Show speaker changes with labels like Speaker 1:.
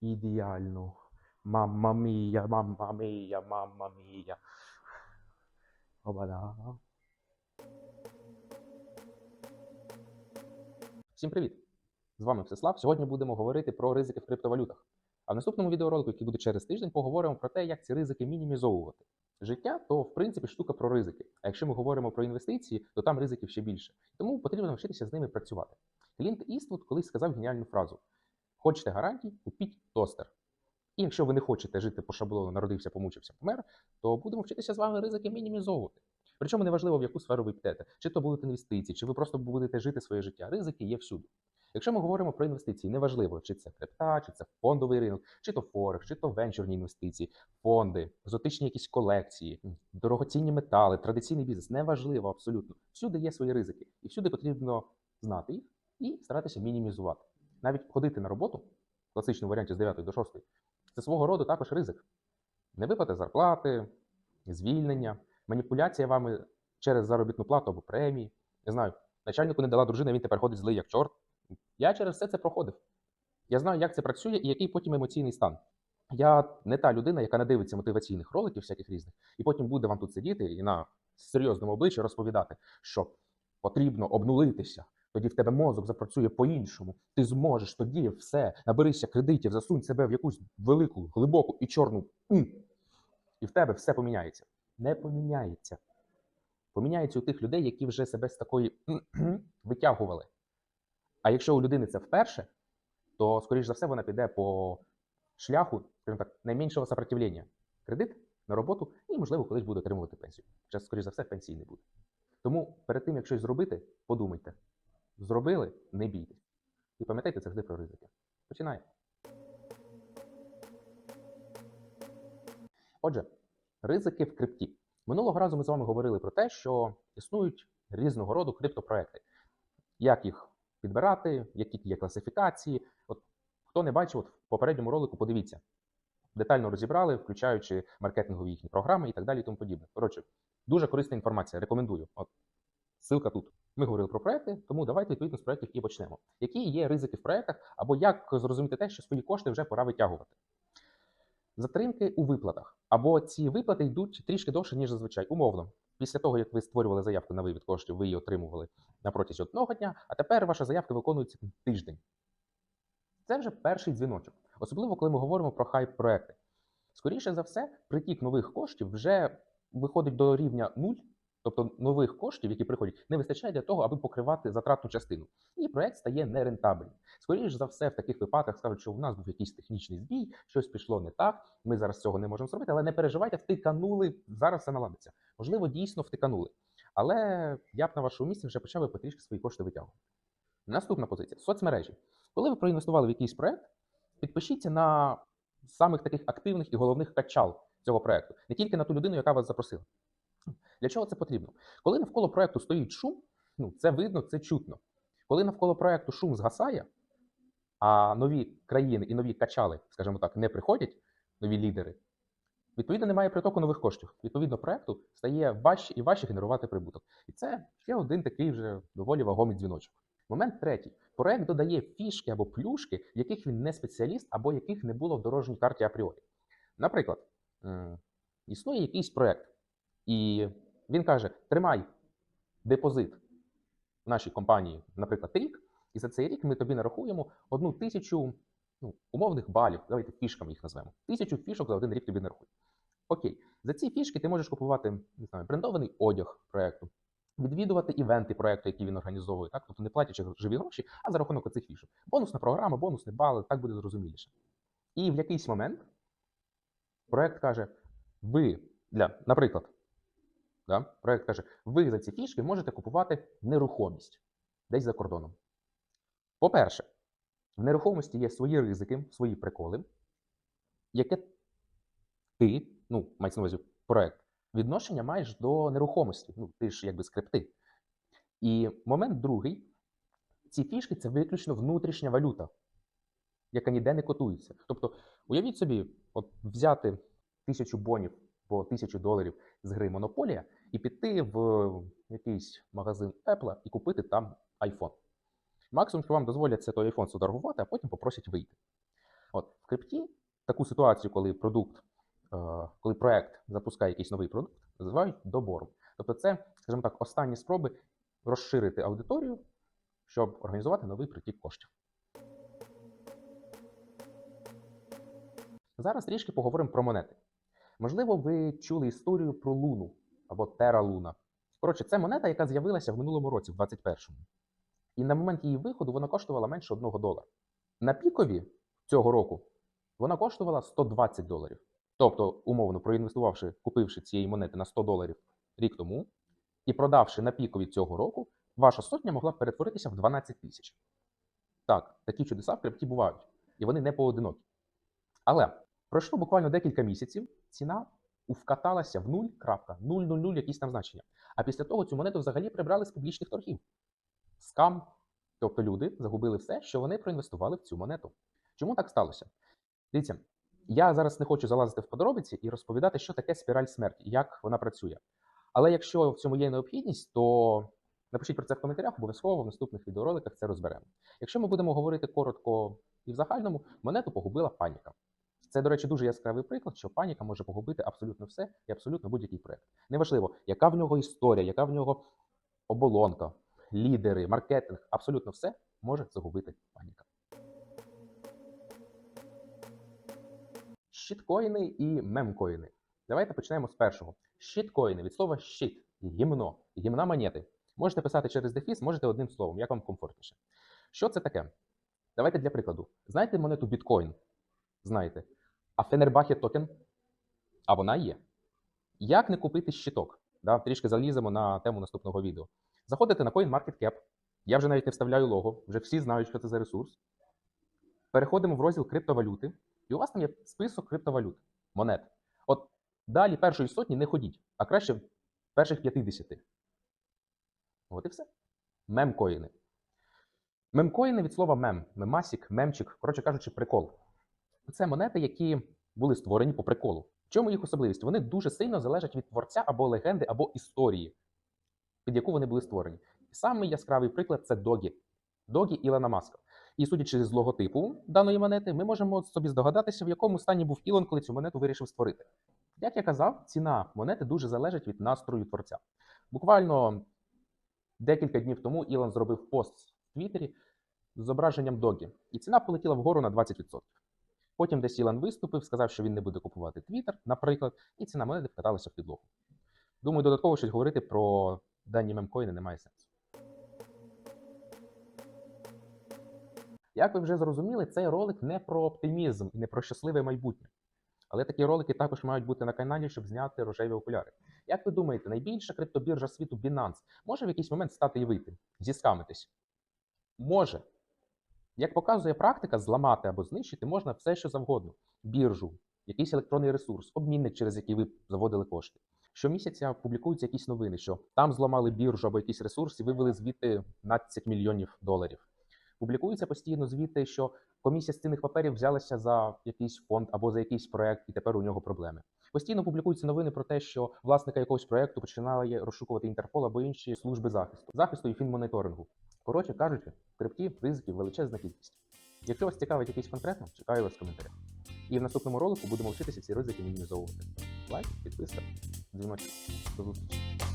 Speaker 1: ідеально. Мамма мія, мамма мія, мамма мія. Обада. Всім привіт! З вами Всеслав. Сьогодні будемо говорити про ризики в криптовалютах. А в наступному відеоролику, який буде через тиждень, поговоримо про те, як ці ризики мінімізовувати. Життя то, в принципі, штука про ризики. А якщо ми говоримо про інвестиції, то там ризиків ще більше. Тому потрібно навчитися з ними працювати. Клінт Іствуд колись сказав геніальну фразу: Хочете гарантій, купіть тостер. І якщо ви не хочете жити по шаблону, народився, помучився, помер, то будемо вчитися з вами ризики мінімізовувати. Причому неважливо, в яку сферу ви підете, чи то будуть інвестиції, чи ви просто будете жити своє життя. Ризики є всюди. Якщо ми говоримо про інвестиції, неважливо, чи це крипта, чи це фондовий ринок, чи то форекс, чи то венчурні інвестиції, фонди, екзотичні якісь колекції, дорогоцінні метали, традиційний бізнес, неважливо абсолютно. Всюди є свої ризики, і всюди потрібно знати їх і старатися мінімізувати. Навіть ходити на роботу в класичному варіанті з 9 до 6 це свого роду також ризик. Невиплати зарплати, звільнення, маніпуляція вами через заробітну плату або премії. Не знаю, начальнику не дала дружина, він тепер ходить злий як чорт. Я через все це проходив. Я знаю, як це працює і який потім емоційний стан. Я не та людина, яка не дивиться мотиваційних роликів, всяких різних, і потім буде вам тут сидіти і на серйозному обличчі розповідати, що потрібно обнулитися. Тоді в тебе мозок запрацює по-іншому. Ти зможеш тоді все, наберися кредитів, засунь себе в якусь велику, глибоку і чорну. І в тебе все поміняється. Не поміняється. Поміняється у тих людей, які вже себе з такої витягували. А якщо у людини це вперше, то, скоріш за все, вона піде по шляху, скажімо так, найменшого сопротивлення. Кредит на роботу і, можливо, колись буде отримувати пенсію. Ще, скоріш за все, пенсії не буде. Тому перед тим, як щось зробити, подумайте. Зробили, не бійтесь. І пам'ятайте завжди про ризики. Починаємо. Отже, ризики в крипті. Минулого разу ми з вами говорили про те, що існують різного роду криптопроекти. Як їх підбирати, які є класифікації. От хто не бачив, от в попередньому ролику подивіться. Детально розібрали, включаючи маркетингові їхні програми і так далі. і тому подібне. Коротше, дуже корисна інформація. Рекомендую. От ссылка тут. Ми говорили про проекти, тому давайте відповідно з проєктів і почнемо. Які є ризики в проектах, або як зрозуміти те, що свої кошти вже пора витягувати? Затримки у виплатах. Або ці виплати йдуть трішки довше, ніж зазвичай. Умовно, після того, як ви створювали заявку на вивід коштів, ви її отримували на протязі одного дня, а тепер ваша заявка виконується тиждень. Це вже перший дзвіночок, особливо коли ми говоримо про хайп проекти. Скоріше за все, притік нових коштів вже виходить до рівня 0, тобто нових коштів, які приходять, не вистачає для того, аби покривати затратну частину. І проект стає нерентабельним. Скоріше за все, в таких випадках скажуть, що у нас був якийсь технічний збій, щось пішло не так. Ми зараз цього не можемо зробити, але не переживайте, втиканули, зараз все наладиться. Можливо, дійсно втиканули. Але я б на вашому місці вже почав би потрішки свої кошти витягувати. Наступна позиція соцмережі. Коли ви проінвестували в якийсь проект, підпишіться на самих таких активних і головних качал цього проекту, не тільки на ту людину, яка вас запросила. Для чого це потрібно? Коли навколо проекту стоїть шум, ну це видно, це чутно. Коли навколо проекту шум згасає, а нові країни і нові качали, скажімо так, не приходять, нові лідери, відповідно немає притоку нових коштів. Відповідно, проекту стає важче і важче генерувати прибуток. І це ще один такий вже доволі вагомий дзвіночок. Момент третій. Проект додає фішки або плюшки, в яких він не спеціаліст, або яких не було в дорожній карті апріорі. Наприклад, існує якийсь проект, і він каже: тримай депозит в нашій компанії, наприклад, рік, і за цей рік ми тобі нарахуємо одну тисячу ну, умовних балів, давайте фішками їх назвемо. Тисячу фішок за один рік тобі нарахують. Окей, за ці фішки ти можеш купувати не знаю, брендований одяг проекту, відвідувати івенти проекту, які він організовує, так? тобто не платячи живі гроші, а за рахунок оцих фішок. Бонусна програма, бонусні бали, так буде зрозуміліше. І в якийсь момент проект каже: ви для, наприклад, да, проект каже, ви за ці фішки можете купувати нерухомість десь за кордоном. По-перше, в нерухомості є свої ризики, свої приколи, яке ти, ну, мається на увазі проект, відношення маєш до нерухомості. Ну, ти ж якби скрипти. І момент другий: ці фішки це виключно внутрішня валюта, яка ніде не котується. Тобто, уявіть собі, от взяти тисячу бонів по тисячу доларів з гри Монополія і піти в якийсь магазин Apple і купити там iPhone. Максимум, що вам дозволять, це той iPhone сфотографувати, а потім попросять вийти. От в крипті таку ситуацію, коли продукт, е, коли проект запускає якийсь новий продукт, називають добором. Тобто, це, скажімо так, останні спроби розширити аудиторію, щоб організувати новий притік коштів. Зараз трішки поговоримо про монети. Можливо, ви чули історію про Луну або Terra Luna. Коротше, це монета, яка з'явилася в минулому році, в 21-му. І на момент її виходу вона коштувала менше 1 долара. На пікові цього року вона коштувала 120 доларів. Тобто, умовно, проінвестувавши, купивши цієї монети на 100 доларів рік тому і продавши на пікові цього року, ваша сотня могла б перетворитися в 12 тисяч. Так, такі чудеса в крипті бувають, і вони не поодинокі. Але пройшло буквально декілька місяців, ціна вкаталася в 0.000 якісь там значення. А після того цю монету взагалі прибрали з публічних торгів. Скам. Тобто люди загубили все, що вони проінвестували в цю монету. Чому так сталося? Дивіться, я зараз не хочу залазити в подробиці і розповідати, що таке спіраль смерті, як вона працює. Але якщо в цьому є необхідність, то напишіть про це в коментарях, обов'язково в наступних відеороликах це розберемо. Якщо ми будемо говорити коротко і в загальному, монету погубила паніка. Це, до речі, дуже яскравий приклад, що паніка може погубити абсолютно все і абсолютно будь-який проект. Неважливо, яка в нього історія, яка в нього оболонка, лідери, маркетинг, абсолютно все може загубити паніка. Щіткоїни і мемкоїни. Давайте почнемо з першого. Щіткоїни від слова щит, гімно, гімна монети. Можете писати через дефіс, можете одним словом, як вам комфортніше. Що це таке? Давайте для прикладу. Знаєте монету біткоін? Знаєте. А Фенербахе токен? А вона є. Як не купити щиток? Да, трішки заліземо на тему наступного відео. Заходите на CoinMarketCap. Я вже навіть не вставляю лого, вже всі знають, що це за ресурс. Переходимо в розділ криптовалюти, і у вас там є список криптовалют, монет. От далі першої сотні не ходіть, а краще перших 50. От і все. Мемкоїни. Мемкоїни від слова мем, мемасік, мемчик, коротше кажучи, прикол. Це монети, які були створені по приколу. В чому їх особливість? Вони дуже сильно залежать від творця або легенди, або історії, під яку вони були створені. І Самий яскравий приклад це Догі. Догі Ілона Маска. І судячи з логотипу даної монети, ми можемо собі здогадатися, в якому стані був Ілон, коли цю монету вирішив створити. Як я казав, ціна монети дуже залежить від настрою творця. Буквально декілька днів тому Ілон зробив пост в Твіттері з зображенням Догі, і ціна полетіла вгору на 20%. Потім десь Ілон виступив, сказав, що він не буде купувати Twitter, наприклад, і ціна монети вкаталася в підлогу. Думаю, додатково щось говорити про дані мемкоїни немає сенсу. Як ви вже зрозуміли, цей ролик не про оптимізм і не про щасливе майбутнє. Але такі ролики також мають бути на каналі, щоб зняти рожеві окуляри. Як ви думаєте, найбільша криптобіржа світу Binance може в якийсь момент стати і вийти, зіскамитись? Може. Як показує практика, зламати або знищити можна все, що завгодно: біржу, якийсь електронний ресурс, обмінник, через який ви заводили кошти. Щомісяця публікуються якісь новини, що там зламали біржу або якийсь ресурс і вивели звідти 15 мільйонів доларів. Публікуються постійно звіти, що комісія з цінних паперів взялася за якийсь фонд або за якийсь проект, і тепер у нього проблеми. Постійно публікуються новини про те, що власника якогось проекту починає розшукувати Інтерпол або інші служби захисту, захисту і фінмоніторингу. Коротше кажучи, в крипті ризиків величезна кількість. Якщо вас цікавить якийсь конкретно, чекаю вас в коментарях. І в наступному ролику будемо вчитися ці ризики мінімізовувати. Лайк, підписка, дзвіночок. До зустрічі.